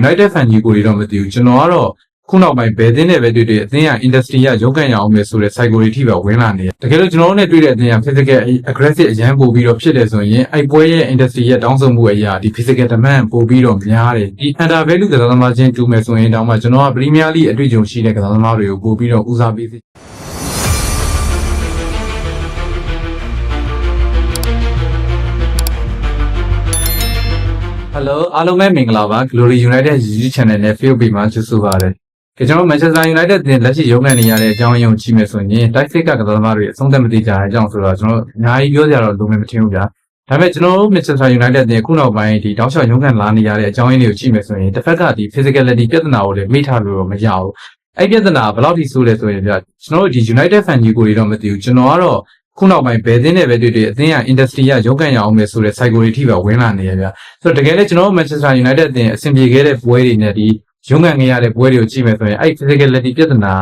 United Fan ကြီးကိုတွေတော့မသိဘူးကျွန်တော်ကတော့ခုနောက်ပိုင်းဘယ်တင်းနဲ့ပဲတွေ့တွေ့အသင်းက industry ကရုပ်ကန်ရအောင်မယ်ဆိုတဲ့ psychology ထိပဲဝင်လာနေတယ်တကယ်လို့ကျွန်တော်တို့နဲ့တွေ့တဲ့အသင်းက physical aggressive အရန်ပို့ပြီးတော့ဖြစ်တယ်ဆိုရင်အဲ့ပွဲရဲ့ industry ရဲ့တောင်းဆိုမှုအရာဒီ physical demand ပို့ပြီးတော့များတယ်ဒီ under value ကစားသမားချင်းတူမယ်ဆိုရင်တောင်မှကျွန်တော်က Premier League အတွေ့အကြုံရှိတဲ့ကစားသမားတွေကိုပို့ပြီးတော့ဦးစားပေးစေ Hello အားလုံးပဲမင်္ဂလာပါ Glory United YouTube Channel နဲ့ Facebook Page မှာကြိုဆိုပါရစေ။ကျွန်တော် Manchester United တင်လက်ရှိရုံးကန်နေရတဲ့အကြောင်းအရာကိုကြည့်မယ်ဆိုရင်တိုက်စစ်ကကစားသမားတွေအဆုံးသတ်မတိကြတဲ့အကြောင်းဆိုတော့ကျွန်တော်အများကြီးပြောကြရတော့လုံးဝမထင်ဘူးဗျာ။ဒါပေမဲ့ကျွန်တော်တို့ Manchester United တင်ခုနောက်ပိုင်းဒီတောက်လျှောက်ရုံးကန်လာနေရတဲ့အကြောင်းအရင်းတွေကိုကြည့်မယ်ဆိုရင်တစ်ဖက်ကဒီ physicality ပြဿနာကိုလည်းမေ့ထားလို့တော့မရဘူး။အဲ့ပြဿနာကဘယ်လောက်ထိဆိုးလဲဆိုရင်ဗျာကျွန်တော်တို့ဒီ United fan ကြီးကိုတွေတော့မသိဘူးကျွန်တော်ကတော့ ခုနောက်ပိုင်းဘယ်တင်းနဲ့ပဲတွေ့တွေ့အသင်းက industry ကရုပ်ကန်ရအောင်မယ်ဆိုတဲ့ psychology ထိပဲဝင်လာနေရဗျာဆိုတော့တကယ်လည်းကျွန်တော်တို့ Manchester United အသင်းအဆင်ပြေခဲ့တဲ့ပွဲတွေနဲ့ဒီရုံးကန်ခဲ့ရတဲ့ပွဲတွေကိုကြည့်မယ်ဆိုရင်အဲ့ physicality ပြဿနာ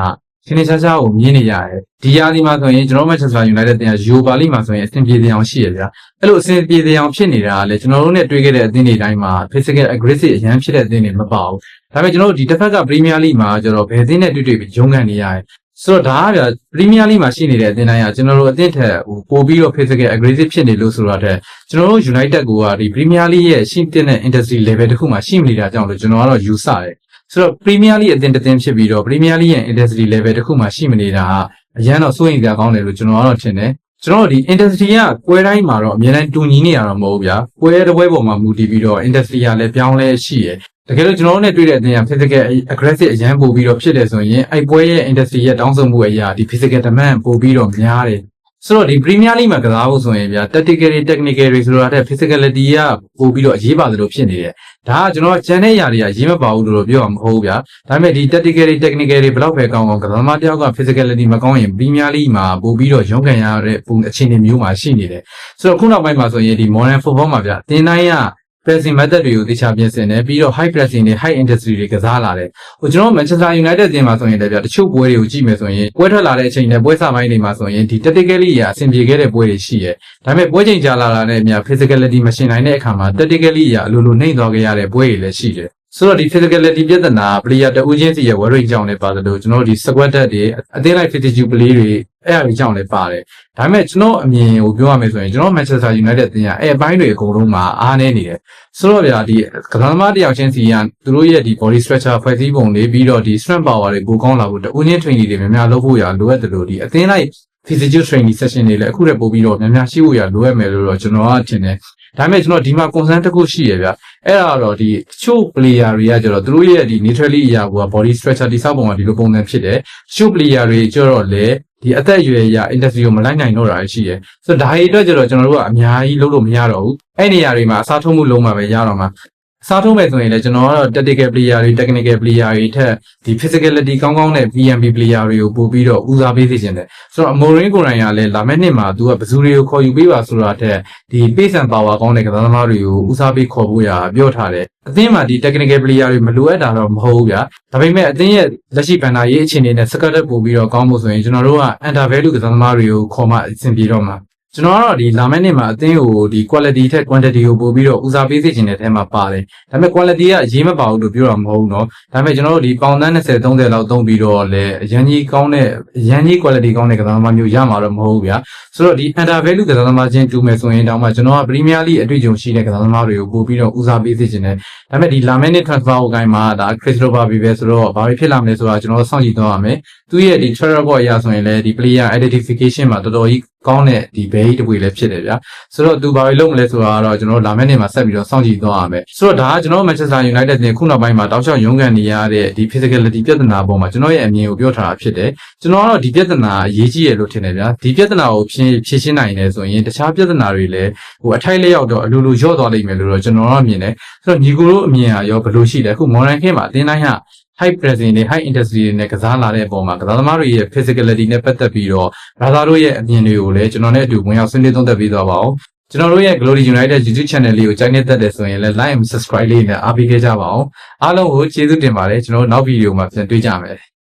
ကရှင်းနေရှားရှားကိုမြင်နေရတယ်ဒီရာသီမှာဆိုရင်ကျွန်တော်တို့ Manchester United အသင်းက Europa League မှာဆိုရင်အဆင်ပြေတဲ့အောင်ရှိရဗျာအဲ့လိုအဆင်ပြေတဲ့အောင်ဖြစ်နေတာကလည်းကျွန်တော်တို့နဲ့တွေ့ခဲ့တဲ့အသင်းတွေတိုင်းမှာ physical aggressive အရန်ဖြစ်တဲ့အသင်းတွေမပါဘူးဒါပေမဲ့ကျွန်တော်တို့ဒီတစ်ဖက်က Premier League မှာကျတော့ဘယ်အသင်းနဲ့တွေ့တွေ့ပြီးရုံးကန်နေရတယ် ဆိုတော့ဒါကဗျာ Premier League မှာရှိနေတဲ့အသင်းတိုင်းကကျွန်တော်တို့အသင်းထက်ဟိုပိုပြီးတော့ physical aggressive ဖြစ်နေလို့ဆိုတော့တဲ့ကျွန်တော်တို့ United ကဒီ Premier League ရဲ့ရှိတဲ့ industry level တစ်ခုမှာရှိမနေတာကြောင့်လို့ကျွန်တော်ကတော့ယူဆတယ်ဆိုတော့ Premier League အသင်းတစ်သင်းဖြစ်ပြီးတော့ Premier League ရဲ့ industry level တစ်ခုမှာရှိမနေတာကအရန်တော့စိုးရိမ်စရာကောင်းတယ်လို့ကျွန်တော်ကတော့ထင်တယ်ကျွန်တော်တို့ဒီ industry ကကွဲတိုင်းမှာတော့အများတိုင်းတူညီနေရတော့မဟုတ်ဘူးဗျာကွဲတစ်ပွဲပေါ်မှာမူတည်ပြီးတော့ industry ကလည်းပြောင်းလဲရှိရယ် တကယ်လို့ကျွန်တော်တို့နဲ့တွေ့တဲ့အတင်းက physical aggressive အရန်ပို့ပြီးတော့ဖြစ်တယ်ဆိုရင်အဲ့ပွဲရဲ့ industry ရဲ့တောင်းဆိုမှုအရာဒီ physical demand ပို့ပြီးတော့များတယ်ဆိုတော့ဒီ Premier League မှာကစားဖို့ဆိုရင်ဗျာ tactically technically ဆိုတော့တဲ့ physicality ကပို့ပြီးတော့အရေးပါတယ်လို့ဖြစ်နေတယ်ဒါကကျွန်တော်ကျန်တဲ့ຢာတွေကရေးမပါဘူးလို့ပြောရမှာမဟုတ်ဘူးဗျာဒါပေမဲ့ဒီ tactically technically ဘယ်တော့ပဲကောင်းအောင်ကစားသမားတယောက်က physicality မကောင်းရင် Premier League မှာပို့ပြီးတော့ရုန်းကန်ရတဲ့ပုံအခြေအနေမျိုးမှာရှိနေတယ်ဆိုတော့ခုနောက်ပိုင်းမှာဆိုရင်ဒီ modern football မှာဗျာတင်တိုင်းက pressing method တွေကိုသိချပြင်ဆင်တယ်ပြီးတော့ high pressing တွေ high intensity တွေကစားလာတယ်ဟိုကျွန်တော် Manchester United တင်မှာဆိုရင်လည်းဗျာတချို့ပွဲတွေကိုကြည့်မယ်ဆိုရင်ပွဲထွက်လာတဲ့အချိန်နဲ့ပွဲစပိုင်းတွေမှာဆိုရင်ဒီ tactically အဆင်ပြေခဲ့တဲ့ပွဲတွေရှိရဲ့ဒါပေမဲ့ပွဲချိန်ကြာလာတာနဲ့အများ physicality မရှင်နိုင်တဲ့အခါမှာ tactically အလိုလိုနှိမ့်သွားခဲ့ရတဲ့ပွဲတွေလည်းရှိတယ်ဆိုတော့ဒီ physicality ပြဿနာ player တဦးချင်းစီရဲ့ wearing ကြောင့်လည်းပါတယ်လို့ကျွန်တော်တို့ဒီ squad တက်တွေအသေးလိုက် physical play တွေ အဲ့အရာကြောင့်လည်းပါတယ်ဒါပေမဲ့ကျွန်တော်အမြင်ကိုပြောရမယ်ဆိုရင်ကျွန်တော် Manchester United အသင်းကအဲ့အပိုင်းတွေအကုန်လုံးမှာအားနေနေတယ်ဆိုတော့ဗျာဒီကစားသမားတယောက်ချင်းစီကသူတို့ရဲ့ဒီ body structure ဖွဲ့စည်းပုံတွေပြီးတော့ဒီ strength power တွေပိုကောင်းလာဖို့တဦးချင်း training တွေများများလုပ်ဖို့ရလိုအပ်တယ်လို့ဒီအသင်းလိုက် physical training session တွေလည်းအခုတည်းပို့ပြီးတော့များများရှိဖို့ရလိုအပ်မယ်လို့တော့ကျွန်တော်ကထင်တယ်ဒါပေမဲ့ကျွန်တော်ဒီမှာ concern တစ်ခုရှိရဗျအဲ့ဒါတော့ဒီတချို့ player တွေကကျတော့သူတို့ရဲ့ဒီ neutrally အရာက body structure တိစောက်ပုံကဒီလိုပုံစံဖြစ်တယ်တချို့ player တွေကျတော့လေ ဒီအသက်အရွယ်အရာ industry ကိုမလိုက်နိုင်တော့တာရှိရယ်ဆိုတော့ဒါတွေအတွက်ကျတော့ကျွန်တော်တို့ကအများကြီးလုပ်လို့မရတော့ဘူးအဲ့နေရာတွေမှာအစားထိုးမှုလုံးမှာပဲရတော့မှာအ စားထိုးမယ်ဆိုရင်လည်းကျွန်တော်ကတော့ tactical player တွေ technical player တွေထက်ဒီ physicality ကောင်းကောင်းနဲ့ VMP player တွေကိုပို့ပြီးတော့ဦးစားပေးစေချင်တယ်ဆိုတော့ Amorin ကိုယ်တိုင်ကလည်းလာမယ့်နှစ်မှာသူကဘယ်သူတွေကိုခေါ်ယူပေးပါဆိုတာတဲ့ဒီ pace and power ကောင်းတဲ့ကစားသမားတွေကိုဦးစားပေးခေါ်ဖို့ရပြောထားတယ်အသင်းမှာဒီ technical player တွေမလိုအပ်တာတော့မဟုတ်ဘူးဗျာဒါပေမဲ့အသင်းရဲ့လက်ရှိဘန်နာရေးအခြေအနေနဲ့ scouted ပို့ပြီးတော့ကောင်းဖို့ဆိုရင်ကျွန်တော်တို့က under value ကစားသမားတွေကိုခေါ်မှအဆင်ပြေတော့မှာ ကျွန်တော်ကတော့ဒီလာမယ့်နှစ်မှာအသင်းကိုဒီ quality ထက် quantity ကိုပို့ပြီးတော့ဦးစားပေးစေချင်တဲ့အထဲမှာပါတယ်။ဒါပေမဲ့ quality ကအရေးမပါဘူးလို့ပြောတာမဟုတ်ဘူးเนาะ။ဒါပေမဲ့ကျွန်တော်တို့ဒီပေါင်တန်း20 30လောက်သုံးပြီးတော့လည်းအရန်ကြီးကောင်းတဲ့အရန်ကြီး quality ကောင်းတဲ့ကစားသမားမျိုးရမှာတော့မဟုတ်ဘူးဗျာ။ဆိုတော့ဒီ under value ကစားသမားချင်းတူမယ်ဆိုရင်တောင်မှကျွန်တော်က Premier League အတွေ့အကြုံရှိတဲ့ကစားသမားတွေကိုပို့ပြီးတော့ဦးစားပေးစေချင်တယ်။ဒါပေမဲ့ဒီလာမယ့်နှစ် transfer ကိုကိုင်းမှာဒါ Crystal Palace ပဲဆိုတော့ဘာဖြစ်ဖြစ်လာမလဲဆိုတာကျွန်တော်စောင့်ကြည့်သွားရမယ်။သူရဲ့ဒီ track record အရဆိုရင်လည်းဒီ player identification မှာတော်တော်ကြီး ကောင်းတဲ့ဒီဘဲကြီးတစ်ပွေလည်းဖြစ်တယ်ဗျာဆိုတော့သူဘာတွေလုပ်မလဲဆိုတာကတော့ကျွန်တော်တို့လာမယ့်နေ့မှာဆက်ပြီးတော့စောင့်ကြည့်သွားရမယ်ဆိုတော့ဒါကကျွန်တော် Manchester United နဲ့ခုနောက်ပိုင်းမှာတောက်လျှောက်ရုန်းကန်နေရတဲ့ဒီ physicality ပြဿနာပေါ်မှာကျွန်တော်ရဲ့အမြင်ကိုပြောထားတာဖြစ်တယ်ကျွန်တော်ကတော့ဒီပြဿနာအရေးကြီးရလို့ထင်တယ်ဗျာဒီပြဿနာကိုဖြေဖြေရှင်းနိုင်တယ်ဆိုရင်တခြားပြဿနာတွေလည်းဟိုအထိုက်လျောက်တော့အလိုလိုရော့သွားလိမ့်မယ်လို့တော့ကျွန်တော်တော့မြင်တယ်ဆိုတော့ညီကိုတို့အမြင်ကရောဘယ်လိုရှိလဲအခု modern ခေတ်မှာအတင်းတိုင်းက high pressing တွေ high intensity တွေနဲ့ကစားလာတဲ့အပေါ်မှာကစားသမားတွေရဲ့ physicality နဲ့ပတ်သက်ပြီးတော့ဘာသာတို့ရဲ့အမြင်တွေကိုလည်းကျွန်တော်နဲ့အတူဝင်ရောက်ဆွေးနွေးသုံးသပ်ပေးသွားပါအောင်ကျွန်တော်တို့ရဲ့ Glory United YouTube channel လေးကိုကြိုက်နေတတ်တယ်ဆိုရင်လည်း like and subscribe လေးနဲ့အားပေးခဲ့ကြပါအောင်အားလုံးကိုကျေးဇူးတင်ပါတယ်ကျွန်တော်တို့နောက်ဗီဒီယိုမှာပြန်တွေ့ကြမယ်